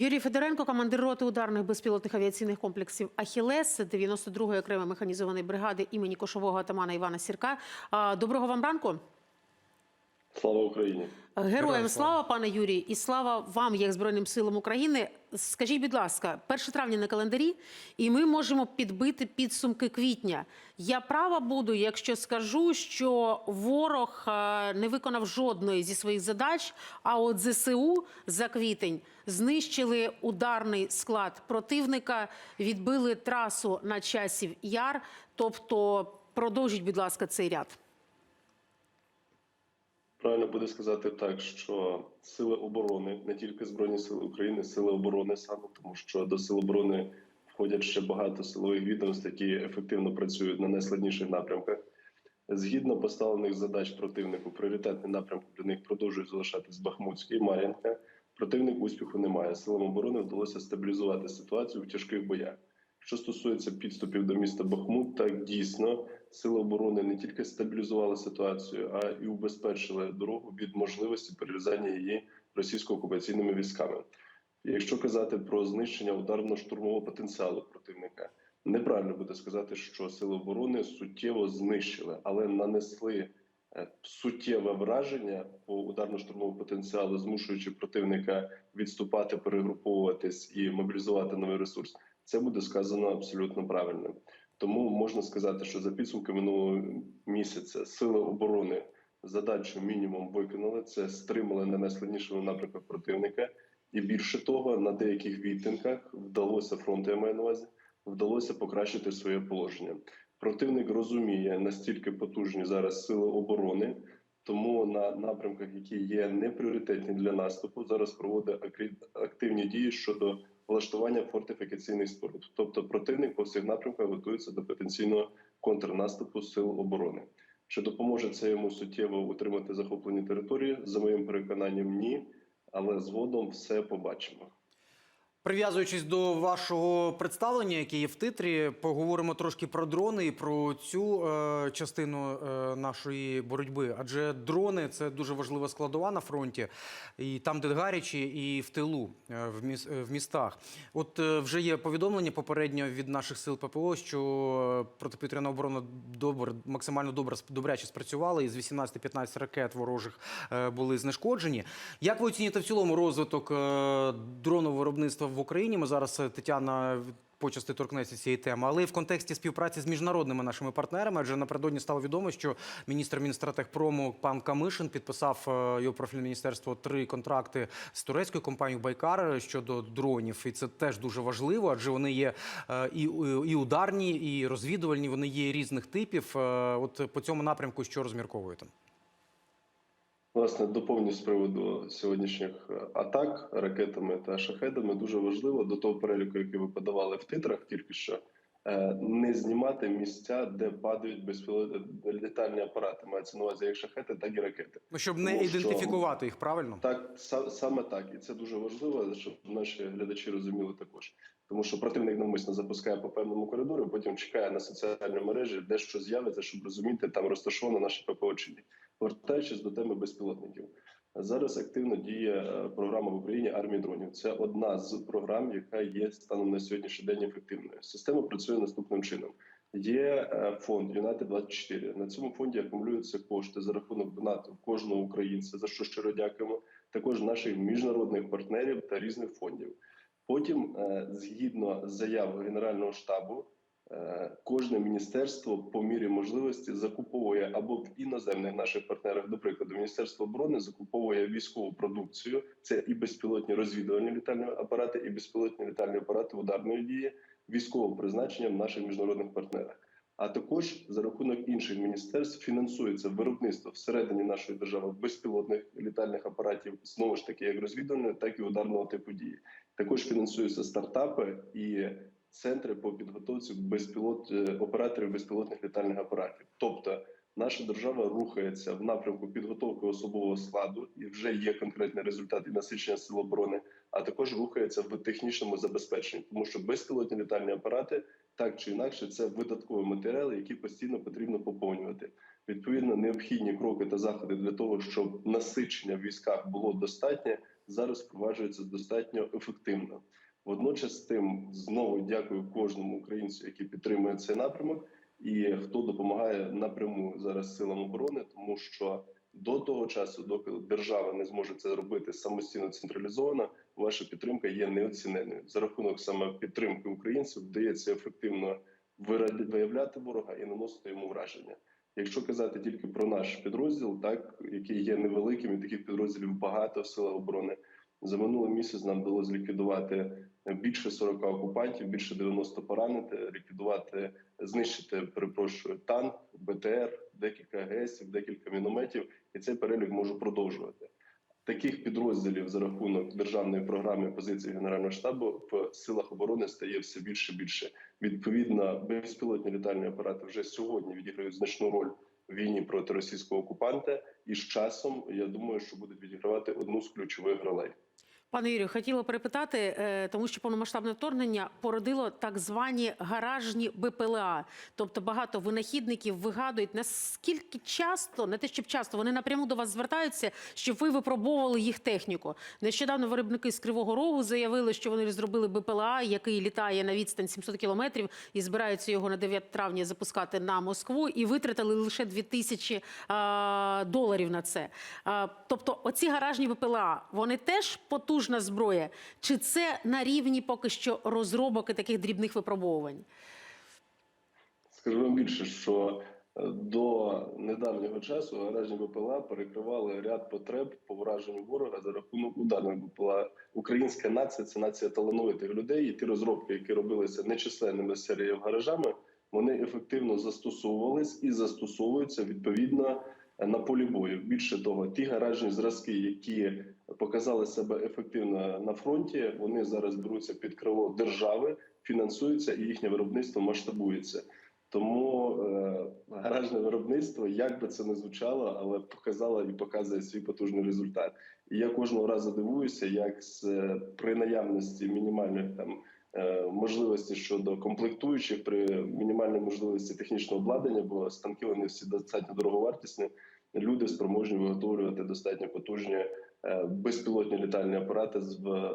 Юрій Федоренко, командир роти ударних безпілотних авіаційних комплексів Ахілес 92-ї окремої механізованої бригади імені кошового атамана Івана Сірка. Доброго вам ранку. Слава Україні! Героям слава. пане Юрій, і слава вам, як Збройним силам України. Скажіть, будь ласка, 1 травня на календарі, і ми можемо підбити підсумки квітня. Я права буду, якщо скажу, що ворог е, не виконав жодної зі своїх задач. А от ЗСУ за квітень знищили ударний склад противника, відбили трасу на часів яр. Тобто, продовжіть, будь ласка, цей ряд. Правильно буде сказати так, що сили оборони, не тільки Збройні Сили України, сили оборони саме, тому що до сил оборони входять ще багато силових відомств, які ефективно працюють на найскладніших напрямках. Згідно поставлених задач противнику, пріоритетний напрямок для них продовжує залишатись Бахмутський і Мар'їнка. Противник успіху немає. Силам оборони вдалося стабілізувати ситуацію в тяжких боях. Що стосується підступів до міста Бахмут, так дійсно сили оборони не тільки стабілізували ситуацію, а і убезпечили дорогу від можливості перерізання її російсько-окупаційними військами. Якщо казати про знищення ударно-штурмового потенціалу противника, неправильно буде сказати, що сили оборони суттєво знищили, але нанесли е, суттєве враження по ударно-штурмовому потенціалу, змушуючи противника відступати, перегруповуватись і мобілізувати новий ресурс. Це буде сказано абсолютно правильно. Тому можна сказати, що за підсумки минулого місяця сили оборони задачу мінімум виконали. Це стримали на напрямку противника, і більше того, на деяких відтинках вдалося фронту, я маю на увазі, вдалося покращити своє положення. Противник розуміє настільки потужні зараз сили оборони, тому на напрямках, які є непріоритетні для наступу, зараз проводить активні дії щодо влаштування фортифікаційних споруд. Тобто противник по всіх напрямках готується до потенційного контрнаступу сил оборони. Чи допоможе це йому суттєво утримати захоплені території? За моїм переконанням, ні. Але згодом все побачимо. Прив'язуючись до вашого представлення, яке є в титрі, поговоримо трошки про дрони і про цю е, частину е, нашої боротьби. Адже дрони це дуже важлива складова на фронті, і там, де гарячі, і в тилу е, в, міс, е, в містах. От е, вже є повідомлення попередньо від наших сил ППО, що протиповітряна оборона добре, максимально добре добряче спрацювала, і з 18-15 ракет ворожих е, були знешкоджені. Як ви оцінюєте в цілому розвиток е, дронового виробництва в Україні? Ми зараз е, Тетяна почасти торкнеться цієї теми, але і в контексті співпраці з міжнародними нашими партнерами. Адже напередодні стало відомо, що міністр Мінстратехпрому пан Камишин підписав е, його профільне міністерство три контракти з турецькою компанією Байкар щодо дронів, і це теж дуже важливо, адже вони є е, і, і ударні, і розвідувальні. Вони є різних типів. От по цьому напрямку, що розмірковуєте? Власне, доповню з приводу сьогоднішніх е, атак ракетами та шахедами дуже важливо до того переліку, який ви подавали в титрах, тільки що е, не знімати місця, де падають безпілотні літальні апарати. Мається на увазі як шахети, так і ракети. Ну щоб не Тому що- ідентифікувати їх правильно. Так, са- саме так, і це дуже важливо, щоб наші глядачі розуміли також. Тому що противник навмисно запускає по певному коридору, потім чекає на соціальні мережі, де що з'явиться, щоб розуміти, там розташовано наше ППО чи ні. Вертаючись до теми безпілотників, зараз активно діє е, програма в Україні армії дронів. Це одна з програм, яка є станом на сьогоднішній день ефективною. Система працює наступним чином. Є е, фонд United 24 На цьому фонді акумулюються кошти за рахунок донатів кожного українця, за що щиро дякуємо. Також наших міжнародних партнерів та різних фондів. Потім, е, згідно заяв Генерального штабу, кожне міністерство по мірі можливості закуповує або в іноземних наших партнерах, до прикладу, Міністерство оборони закуповує військову продукцію. Це і безпілотні розвідувальні літальні апарати, і безпілотні літальні апарати ударної дії військового призначення в наших міжнародних партнерах. А також за рахунок інших міністерств фінансується виробництво всередині нашої держави безпілотних літальних апаратів, знову ж таки, як розвідувального, так і ударного типу дії. Також фінансуються стартапи і центри по підготовці безпілот е, операторів безпілотних літальних апаратів. Тобто наша держава рухається в напрямку підготовки особового складу, і вже є конкретний результат і насичення сил оборони, а також рухається в технічному забезпеченні, тому що безпілотні літальні апарати так чи інакше це видаткові матеріали, які постійно потрібно поповнювати. Відповідно, необхідні кроки та заходи для того, щоб насичення в військах було достатнє зараз впроваджується достатньо ефективно. Водночас, тим знову дякую кожному українцю, який підтримує цей напрямок, і хто допомагає напряму зараз силам оборони, тому що до того часу, доки держава не зможе це робити самостійно централізовано, ваша підтримка є неоціненною. За рахунок саме підтримки українців вдається ефективно виявляти ворога і наносити йому враження. Якщо казати тільки про наш підрозділ, так який є невеликим, і таких підрозділів багато в силах оборони. За минулий місяць нам вдалося ліквідувати більше 40 окупантів, більше 90 поранити, ліквідувати, знищити, перепрошую, танк, БТР, декілька ГЕСів, декілька мінометів, і цей перелік можу продовжувати. Таких підрозділів за рахунок державної програми позиції Генерального штабу в силах оборони стає все більше і більше. Відповідно, безпілотні літальні апарати вже сьогодні відіграють значну роль в війні проти російського окупанта, і з часом я думаю, що будуть відігравати одну з ключових ролей. Пане Юрію, хотіла перепитати, е, тому що повномасштабне вторгнення породило так звані гаражні БПЛА. Тобто багато винахідників вигадують наскільки часто, не те, щоб часто, вони напряму до вас звертаються, щоб ви випробовували їх техніку. Нещодавно виробники з Кривого Рогу заявили, що вони зробили БПЛА, який літає на відстань 700 кілометрів, і збираються його на 9 травня запускати на Москву, і витратили лише 2000 а, доларів на це. А, тобто, оці гаражні БПЛА, вони теж потужна зброя, чи це на рівні поки що розробок і таких дрібних випробовувань? Скажу вам більше, що е, до недавнього часу гаражні БПЛА перекривали ряд потреб по враженню ворога за рахунок ударних БПЛА. Українська нація це нація талановитих людей, і ті розробки, які робилися нечисленними серіями гаражами, вони ефективно застосовувались і застосовуються відповідно на полі бою. Більше того, ті гаражні зразки, які показали себе ефективно на фронті, вони зараз беруться під крило держави, фінансуються і їхнє виробництво масштабується. Тому е, гаражне виробництво, як би це не звучало, але показало і показує свій потужний результат. І я кожного разу дивуюся, як з е, при наявності мінімальних там е, можливостей щодо комплектуючих, при мінімальній можливості технічного обладнання, бо станки вони всі достатньо дороговартісні. Люди спроможні виготовлювати достатньо потужні е, безпілотні літальні апарати, з е,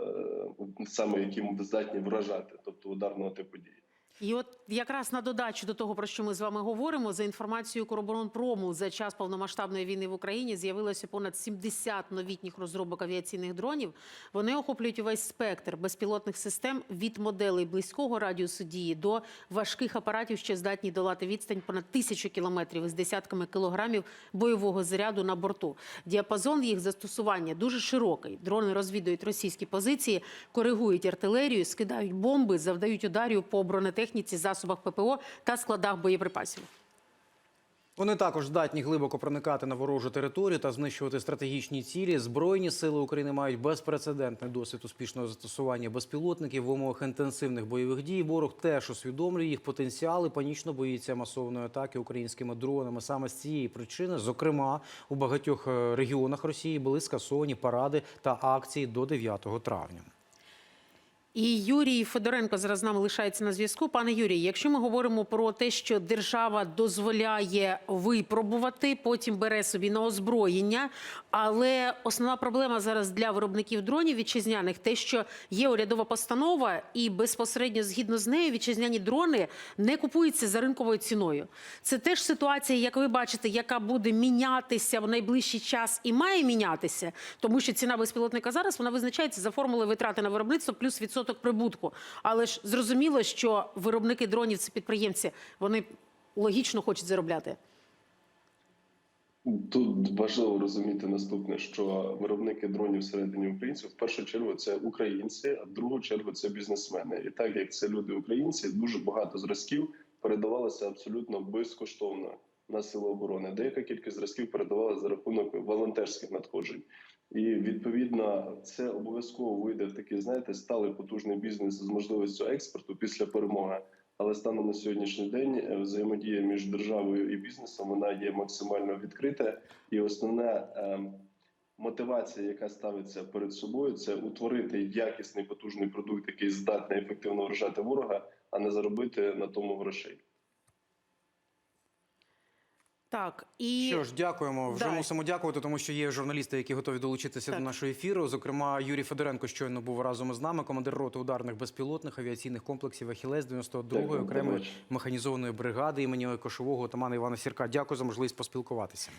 саме які здатні вражати, тобто ударного типу дії. І от якраз на додачу до того, про що ми з вами говоримо, за інформацією Укроборонпрому, за час повномасштабної війни в Україні з'явилося понад 70 новітніх розробок авіаційних дронів. Вони охоплюють увесь спектр безпілотних систем від моделей близького радіусу дії до важких апаратів, що здатні долати відстань понад тисячу кілометрів із десятками кілограмів бойового заряду на борту. Діапазон їх застосування дуже широкий. Дрони розвідують російські позиції, коригують артилерію, скидають бомби, завдають ударів по бронетехніці, засобах ППО та складах боєприпасів. Вони також здатні глибоко проникати на ворожу територію та знищувати стратегічні цілі. Збройні сили України мають безпрецедентний досвід успішного застосування безпілотників в умовах інтенсивних бойових дій. Ворог теж усвідомлює їх потенціал і панічно боїться масованої атаки українськими дронами. Саме з цієї причини, зокрема, у багатьох е, регіонах Росії були скасовані паради та акції до 9 травня. І Юрій Федоренко зараз з нами лишається на зв'язку. Пане Юрій, якщо ми говоримо про те, що держава дозволяє випробувати, потім бере собі на озброєння. Але основна проблема зараз для виробників дронів вітчизняних те, що є урядова постанова, і безпосередньо згідно з нею вітчизняні дрони не купуються за ринковою ціною. Це теж ситуація, як ви бачите, яка буде мінятися в найближчий час і має мінятися, тому що ціна безпілотника зараз вона визначається за формулою витрати на виробництво плюс відсоток прибутку. Але ж зрозуміло, що виробники дронів це підприємці, вони логічно хочуть заробляти. Тут важливо розуміти наступне, що виробники дронів всередині українців в першу чергу це українці, а в другу чергу це бізнесмени. І так як це люди українці, дуже багато зразків передавалося абсолютно безкоштовно на сили оборони. Деяка кількість зразків передавалася за рахунок волонтерських надходжень. І відповідно це обов'язково вийде в такий, знаєте, сталий потужний бізнес з можливістю експорту після перемоги. Але станом на сьогоднішній день е, взаємодія між державою і бізнесом вона є максимально відкрита, і основна ем, мотивація, яка ставиться перед собою, це утворити якісний потужний продукт, який здатний ефективно вражати ворога, а не заробити на тому грошей. Так і Що ж, дякуємо. Вже Да. мусимо дякувати, тому що є журналісти, які готові долучитися Так. до нашого ефіру. Зокрема, Юрій Федоренко щойно був разом із нами, командир роти ударних безпілотних авіаційних комплексів Ахілес 92-ї Дякую, окремої механізованої бригади імені Кошового отамана Івана Сірка. Дякую за можливість поспілкуватися.